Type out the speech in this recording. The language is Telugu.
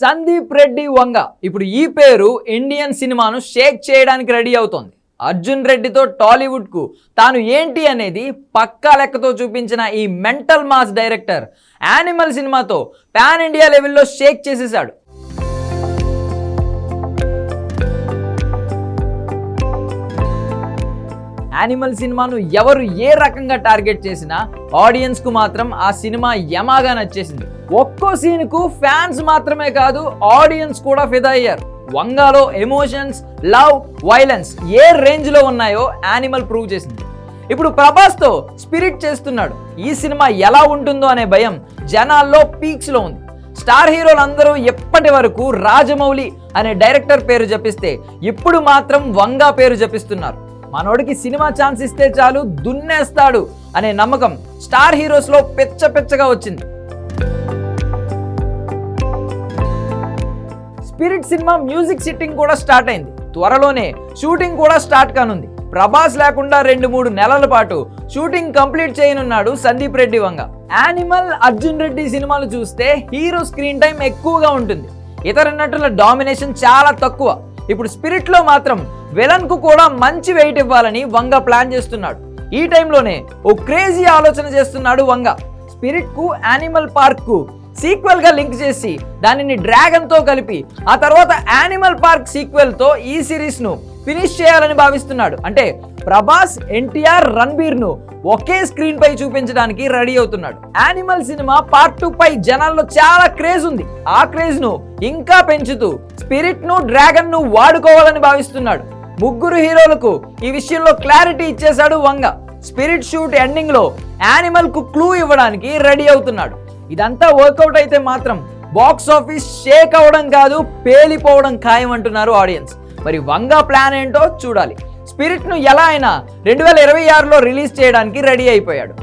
సందీప్ రెడ్డి వంగ. ఇప్పుడు ఈ పేరు ఇండియన్ సినిమాను షేక్ చేయడానికి రెడీ అవుతోంది. అర్జున్ రెడ్డితో టాలీవుడ్కు తాను ఏంటి అనేది పక్కా లెక్కతో చూపించిన ఈ మెంటల్ మాస్ డైరెక్టర్ యానిమల్ సినిమాతో పాన్ ఇండియా లెవెల్లో షేక్ చేసేశాడు. యానిమల్ సినిమాను ఎవరు ఏ రకంగా టార్గెట్ చేసినా ఆడియన్స్కు మాత్రం ఆ సినిమా యమాగా నచ్చేసింది. ఒక్కో సీన్కు ఫ్యాన్స్ మాత్రమే కాదు ఆడియన్స్ కూడా ఫిదా అయ్యారు. వంగాలో ఎమోషన్స్ లవ్ వైలెన్స్ ఏ రేంజ్లో ఉన్నాయో యానిమల్ ప్రూవ్ చేసింది. ఇప్పుడు ప్రభాస్తో స్పిరిట్ చేస్తున్నాడు. ఈ సినిమా ఎలా ఉంటుందో అనే భయం జనాల్లో పీక్స్లో ఉంది. స్టార్ హీరోలందరూ ఎప్పటి వరకు రాజమౌళి అనే డైరెక్టర్ పేరు జపిస్తే ఇప్పుడు మాత్రం వంగా పేరు జపిస్తున్నారు. మనోడికి సినిమా ఛాన్స్ ఇస్తే చాలు దున్నేస్తాడు అనే నమ్మకం స్టార్ హీరోస్లో పెచ్చ పెచ్చగా వచ్చింది. స్పిరిట్ సినిమా మ్యూజిక్ సిట్టింగ్ కూడా స్టార్ట్ అయింది. త్వరలోనే షూటింగ్ కూడా స్టార్ట్ కానుంది. ప్రభాస్ లేకుండా రెండు మూడు నెలల పాటు షూటింగ్ కంప్లీట్ చేయనున్నాడు సందీప్ రెడ్డి వంగ. యానిమల్ అర్జున్ రెడ్డి సినిమాలు చూస్తే హీరో స్క్రీన్ టైం ఎక్కువగా ఉంటుంది. ఇతర నటుల డామినేషన్ చాలా తక్కువ. ఇప్పుడు స్పిరిట్లో మాత్రం విలన్కు కూడా మంచి వెయిట్ ఇవ్వాలని వంగ ప్లాన్ చేస్తున్నాడు. ఈ టైంలోనే ఓ క్రేజీ ఆలోచన చేస్తున్నాడు వంగ. స్పిరిట్కు యానిమల్ పార్క్కు సీక్వెల్గా లింక్ చేసి దానిని డ్రాగన్తో కలిపి ఆ తర్వాత యానిమల్ పార్క్ సీక్వెల్తో ఈ సిరీస్ను ఫినిష్ చేయాలని భావిస్తున్నాడు. అంటే ప్రభాస్ ఎన్టీఆర్ రణబీర్ను ఒకే స్క్రీన్ పై చూపించడానికి రెడీ అవుతున్నాడు. యానిమల్ సినిమా పార్ట్ టూ పై జనాల్లో చాలా క్రేజ్ ఉంది. ఆ క్రేజ్ను ఇంకా పెంచుతూ స్పిరిట్ను డ్రాగన్ను వాడుకోవాలని భావిస్తున్నాడు. ముగ్గురు హీరోలకు ఈ విషయంలో క్లారిటీ ఇచ్చేశాడు వంగ. స్పిరిట్ షూట్ ఎండింగ్లో యానిమల్కు క్లూ ఇవ్వడానికి రెడీ అవుతున్నాడు. ఇదంతా వర్కౌట్ అయితే మాత్రం బాక్స్ ఆఫీస్ షేక్ అవ్వడం కాదు పేలిపోవడం ఖాయం అంటున్నారు ఆడియన్స్ మరి వంగ ప్లాన్ ఏంటో చూడాలి. స్పిరిట్ను ఎలా అయినా రెండు వేల ఇరవై ఆరులో రిలీజ్ చేయడానికి రెడీ అయిపోయాడు.